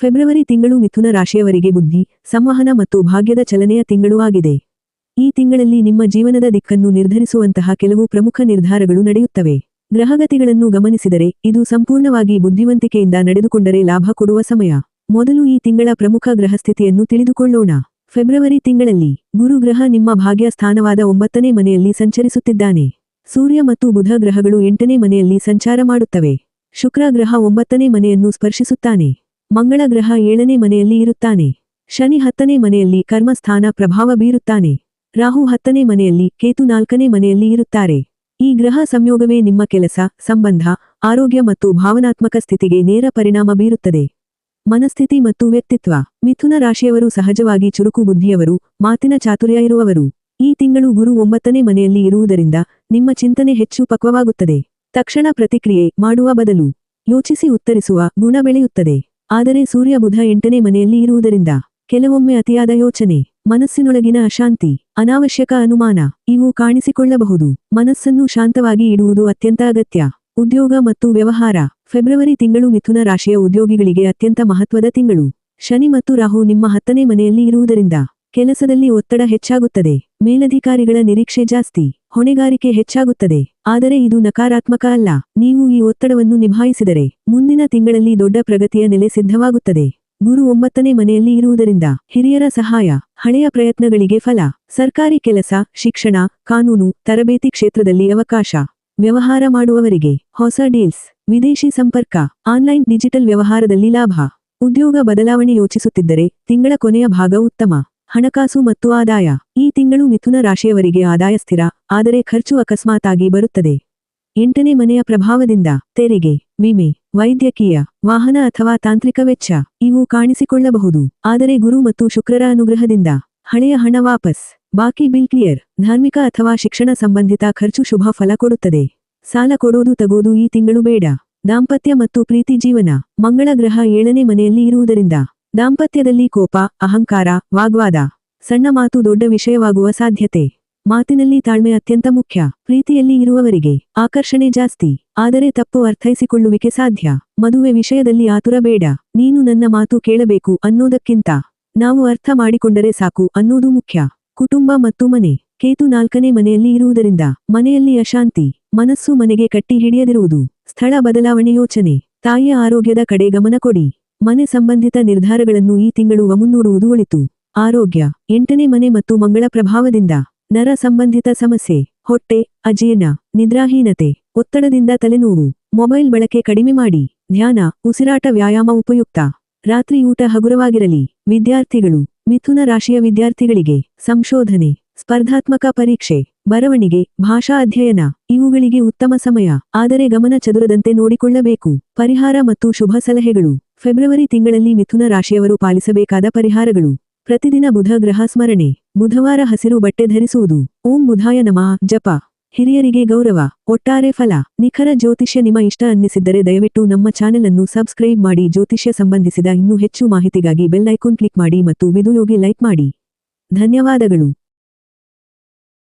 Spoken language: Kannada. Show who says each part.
Speaker 1: ಫೆಬ್ರವರಿ ತಿಂಗಳು ಮಿಥುನ ರಾಶಿಯವರಿಗೆ ಬುದ್ಧಿ, ಸಂವಹನ ಮತ್ತು ಭಾಗ್ಯದ ಚಲನೆಯ ತಿಂಗಳು ಆಗಿದೆ. ಈ ತಿಂಗಳಲ್ಲಿ ನಿಮ್ಮ ಜೀವನದ ದಿಕ್ಕನ್ನು ನಿರ್ಧರಿಸುವಂತಹ ಕೆಲವು ಪ್ರಮುಖ ನಿರ್ಧಾರಗಳು ನಡೆಯುತ್ತವೆ. ಗ್ರಹಗತಿಗಳನ್ನು ಗಮನಿಸಿದರೆ, ಇದು ಸಂಪೂರ್ಣವಾಗಿ ಬುದ್ಧಿವಂತಿಕೆಯಿಂದ ನಡೆದುಕೊಂಡರೆ ಲಾಭ ಕೊಡುವ ಸಮಯ. ಮೊದಲು ಈ ತಿಂಗಳ ಪ್ರಮುಖ ಗ್ರಹಸ್ಥಿತಿಯನ್ನು ತಿಳಿದುಕೊಳ್ಳೋಣ. ಫೆಬ್ರವರಿ ತಿಂಗಳಲ್ಲಿ ಗುರುಗ್ರಹ ನಿಮ್ಮ ಭಾಗ್ಯ ಸ್ಥಾನವಾದ ಒಂಬತ್ತನೇ ಮನೆಯಲ್ಲಿ ಸಂಚರಿಸುತ್ತಿದ್ದಾನೆ. ಸೂರ್ಯ ಮತ್ತು ಬುಧ ಗ್ರಹಗಳು ಎಂಟನೇ ಮನೆಯಲ್ಲಿ ಸಂಚಾರ ಮಾಡುತ್ತವೆ. ಶುಕ್ರ ಗ್ರಹ ಒಂಬತ್ತನೇ ಮನೆಯನ್ನು ಸ್ಪರ್ಶಿಸುತ್ತಾನೆ. ಮಂಗಳ ಗ್ರಹ ಏಳನೇ ಮನೆಯಲ್ಲಿ ಇರುತ್ತಾನೆ. ಶನಿ ಹತ್ತನೇ ಮನೆಯಲ್ಲಿ ಕರ್ಮಸ್ಥಾನ ಪ್ರಭಾವ ಬೀರುತ್ತಾನೆ. ರಾಹು ಹತ್ತನೇ ಮನೆಯಲ್ಲಿ ಕೇತು ನಾಲ್ಕನೇ ಮನೆಯಲ್ಲಿ ಇರುತ್ತಾರೆ. ಈ ಗ್ರಹ ಸಂಯೋಗವೇ ನಿಮ್ಮ ಕೆಲಸ, ಸಂಬಂಧ, ಆರೋಗ್ಯ ಮತ್ತು ಭಾವನಾತ್ಮಕ ಸ್ಥಿತಿಗೆ ನೇರ ಪರಿಣಾಮ ಬೀರುತ್ತದೆ. ಮನಸ್ಥಿತಿ ಮತ್ತು ವ್ಯಕ್ತಿತ್ವ. ಮಿಥುನ ರಾಶಿಯವರು ಸಹಜವಾಗಿ ಚುರುಕು ಬುದ್ಧಿಯವರು, ಮಾತಿನ ಚಾತುರ್ಯ ಇರುವವರು. ಈ ತಿಂಗಳು ಗುರು ಒಂಬತ್ತನೇ ಮನೆಯಲ್ಲಿ ಇರುವುದರಿಂದ ನಿಮ್ಮ ಚಿಂತನೆ ಹೆಚ್ಚು ಪಕ್ವವಾಗುತ್ತದೆ. ತಕ್ಷಣ ಪ್ರತಿಕ್ರಿಯೆ ಮಾಡುವ ಬದಲು ಯೋಚಿಸಿ ಉತ್ತರಿಸುವ ಗುಣ ಬೆಳೆಯುತ್ತದೆ. ಆದರೆ ಸೂರ್ಯ ಬುಧ ಎಂಟನೇ ಮನೆಯಲ್ಲಿ ಇರುವುದರಿಂದ ಕೆಲವೊಮ್ಮೆ ಅತಿಯಾದ ಯೋಚನೆ, ಮನಸ್ಸಿನೊಳಗಿನ ಅಶಾಂತಿ, ಅನಾವಶ್ಯಕ ಅನುಮಾನ, ಇವು ಕಾಣಿಸಿಕೊಳ್ಳಬಹುದು. ಮನಸ್ಸನ್ನು ಶಾಂತವಾಗಿ ಇಡುವುದು ಅತ್ಯಂತ ಅಗತ್ಯ. ಉದ್ಯೋಗ ಮತ್ತು ವ್ಯವಹಾರ. ಫೆಬ್ರವರಿ ತಿಂಗಳು ಮಿಥುನ ರಾಶಿಯ ಉದ್ಯೋಗಿಗಳಿಗೆ ಅತ್ಯಂತ ಮಹತ್ವದ ತಿಂಗಳು. ಶನಿ ಮತ್ತು ರಾಹು ನಿಮ್ಮ ಹತ್ತನೇ ಮನೆಯಲ್ಲಿ ಇರುವುದರಿಂದ ಕೆಲಸದಲ್ಲಿ ಒತ್ತಡ ಹೆಚ್ಚಾಗುತ್ತದೆ. ಮೇಲಧಿಕಾರಿಗಳ ನಿರೀಕ್ಷೆ ಜಾಸ್ತಿ. ಹೊಣೆಗಾರಿಕೆ ಹೆಚ್ಚಾಗುತ್ತದೆ. ಆದರೆ ಇದು ನಕಾರಾತ್ಮಕ ಅಲ್ಲ. ನೀವು ಈ ಒತ್ತಡವನ್ನು ನಿಭಾಯಿಸಿದರೆ ಮುಂದಿನ ತಿಂಗಳಲ್ಲಿ ದೊಡ್ಡ ಪ್ರಗತಿಯ ನೆಲೆ ಸಿದ್ಧವಾಗುತ್ತದೆ. ಗುರು ಒಂಬತ್ತನೇ ಮನೆಯಲ್ಲಿ ಇರುವುದರಿಂದ ಹಿರಿಯರ ಸಹಾಯ, ಹಳೆಯ ಪ್ರಯತ್ನಗಳಿಗೆ ಫಲ, ಸರ್ಕಾರಿ ಕೆಲಸ, ಶಿಕ್ಷಣ, ಕಾನೂನು, ತರಬೇತಿ ಕ್ಷೇತ್ರದಲ್ಲಿ ಅವಕಾಶ. ವ್ಯವಹಾರ ಮಾಡುವವರಿಗೆ ಹೊಸ ಡೀಲ್ಸ್, ವಿದೇಶಿ ಸಂಪರ್ಕ, ಆನ್ಲೈನ್ ಡಿಜಿಟಲ್ ವ್ಯವಹಾರದಲ್ಲಿ ಲಾಭ. ಉದ್ಯೋಗ ಬದಲಾವಣೆ ಯೋಚಿಸುತ್ತಿದ್ದರೆ ತಿಂಗಳ ಕೊನೆಯ ಭಾಗ ಉತ್ತಮ. ಹಣಕಾಸು ಮತ್ತು ಆದಾಯ. ಈ ತಿಂಗಳು ಮಿಥುನ ರಾಶಿಯವರಿಗೆ ಆದಾಯ ಸ್ಥಿರ, ಆದರೆ ಖರ್ಚು ಅಕಸ್ಮಾತಾಗಿ ಬರುತ್ತದೆ. ಎಂಟನೇ ಮನೆಯ ಪ್ರಭಾವದಿಂದ ತೆರಿಗೆ, ವಿಮೆ, ವೈದ್ಯಕೀಯ, ವಾಹನ ಅಥವಾ ತಾಂತ್ರಿಕ ವೆಚ್ಚ, ಇವು ಕಾಣಿಸಿಕೊಳ್ಳಬಹುದು. ಆದರೆ ಗುರು ಮತ್ತು ಶುಕ್ರರ ಅನುಗ್ರಹದಿಂದ ಹಳೆಯ ಹಣ ವಾಪಸ್. ಬಾಕಿ ಬಿಲ್ ಕ್ಲಿಯರ್, ಧಾರ್ಮಿಕ ಅಥವಾ ಶಿಕ್ಷಣ ಸಂಬಂಧಿತ ಖರ್ಚು ಶುಭ ಫಲ ಕೊಡುತ್ತದೆ. ಸಾಲ ಕೊಡೋದು ತಗೋದು ಈ ತಿಂಗಳು ಬೇಡ. ದಾಂಪತ್ಯ ಮತ್ತು ಪ್ರೀತಿ ಜೀವನ, ಮಂಗಳ ಗ್ರಹ ಏಳನೇ ಮನೆಯಲ್ಲಿ ಇರುವುದರಿಂದ ದಾಂಪತ್ಯದಲ್ಲಿ ಕೋಪ, ಅಹಂಕಾರ, ವಾಗ್ವಾದ. ಸಣ್ಣ ಮಾತು ದೊಡ್ಡ ವಿಷಯವಾಗುವ ಸಾಧ್ಯತೆ. ಮಾತಿನಲ್ಲಿ ತಾಳ್ಮೆ ಅತ್ಯಂತ ಮುಖ್ಯ. ಪ್ರೀತಿಯಲ್ಲಿ ಇರುವವರಿಗೆ ಆಕರ್ಷಣೆ ಜಾಸ್ತಿ. ಆದರೆ ತಪ್ಪು ಅರ್ಥೈಸಿಕೊಳ್ಳುವಿಕೆ ಸಾಧ್ಯ. ಮದುವೆ ವಿಷಯದಲ್ಲಿ ಆತುರ ಬೇಡ. ನೀನು ನನ್ನ ಮಾತು ಕೇಳಬೇಕು ಅನ್ನೋದಕ್ಕಿಂತ ನಾವು ಅರ್ಥ ಮಾಡಿಕೊಂಡರೆ ಸಾಕು ಅನ್ನೋದು ಮುಖ್ಯ. ಕುಟುಂಬ ಮತ್ತು ಮನೆ. ಕೇತು ನಾಲ್ಕನೇ ಮನೆಯಲ್ಲಿ ಇರುವುದರಿಂದ ಮನೆಯಲ್ಲಿ ಅಶಾಂತಿ. ಮನಸ್ಸು ಮನೆಗೆ ಕಟ್ಟಿ ಹಿಡಿಯದಿರುವುದು. ಸ್ಥಳ ಬದಲಾವಣೆ ಯೋಚನೆ. ತಾಯಿಯ ಆರೋಗ್ಯದ ಕಡೆ ಗಮನ ಕೊಡಿ. ಮನೆ ಸಂಬಂಧಿತ ನಿರ್ಧಾರಗಳನ್ನು ಈ ತಿಂಗಳು ಮುನ್ನೋಡುವುದು ಒಳಿತು. ಆರೋಗ್ಯ, ಎಂಟನೇ ಮನೆ ಮತ್ತು ಮಂಗಳ ಪ್ರಭಾವದಿಂದ ನರ ಸಂಬಂಧಿತ ಸಮಸ್ಯೆ, ಹೊಟ್ಟೆ, ಅಜೀರ್ಣ, ನಿದ್ರಾಹೀನತೆ, ಒತ್ತಡದಿಂದ ತಲೆನೋವು, ಮೊಬೈಲ್ ಬಳಕೆ ಕಡಿಮೆ ಮಾಡಿ, ಧ್ಯಾನ, ಉಸಿರಾಟ ವ್ಯಾಯಾಮ ಉಪಯುಕ್ತ. ರಾತ್ರಿ ಊಟ ಹಗುರವಾಗಿರಲಿ. ವಿದ್ಯಾರ್ಥಿಗಳು, ಮಿಥುನ ರಾಶಿಯ ವಿದ್ಯಾರ್ಥಿಗಳಿಗೆ ಸಂಶೋಧನೆ, ಸ್ಪರ್ಧಾತ್ಮಕ ಪರೀಕ್ಷೆ, ಬರವಣಿಗೆ, ಭಾಷಾ ಅಧ್ಯಯನ, ಇವುಗಳಿಗೆ ಉತ್ತಮ ಸಮಯ. ಆದರೆ ಗಮನ ಚದುರದಂತೆ ನೋಡಿಕೊಳ್ಳಬೇಕು. ಪರಿಹಾರ ಮತ್ತು ಶುಭ ಸಲಹೆಗಳು. ಫೆಬ್ರವರಿ ತಿಂಗಳಲ್ಲಿ ಮಿಥುನ ರಾಶಿಯವರು ಪಾಲಿಸಬೇಕಾದ ಪರಿಹಾರಗಳು. ಪ್ರತಿದಿನ ಬುಧ ಗ್ರಹ ಸ್ಮರಣೆ. ಬುಧವಾರ ಹಸಿರು ಬಟ್ಟೆ ಧರಿಸುವುದು. ಓಂ ಬುಧಾಯ ನಮ. ಜಪ. ಹಿರಿಯರಿಗೆ ಗೌರವ. ಒಟ್ಟಾರೆ ಫಲ. ನಿಖರ ಜ್ಯೋತಿಷ್ಯ ನಿಮ್ಮ ಇಷ್ಟ ಅನ್ನಿಸಿದ್ದರೆ ದಯವಿಟ್ಟು ನಮ್ಮ ಚಾನೆಲ್ ಅನ್ನು ಸಬ್ಸ್ಕ್ರೈಬ್ ಮಾಡಿ ಜ್ಯೋತಿಷ್ಯ ಸಂಬಂಧಿಸಿದ ಇನ್ನೂ ಹೆಚ್ಚು ಮಾಹಿತಿಗಾಗಿ ಬೆಲ್ ಐಕಾನ್ ಕ್ಲಿಕ್ ಮಾಡಿ ಮತ್ತು ವಿಡಿಯೋಗೆ ಲೈಕ್ ಮಾಡಿ. ಧನ್ಯವಾದಗಳು.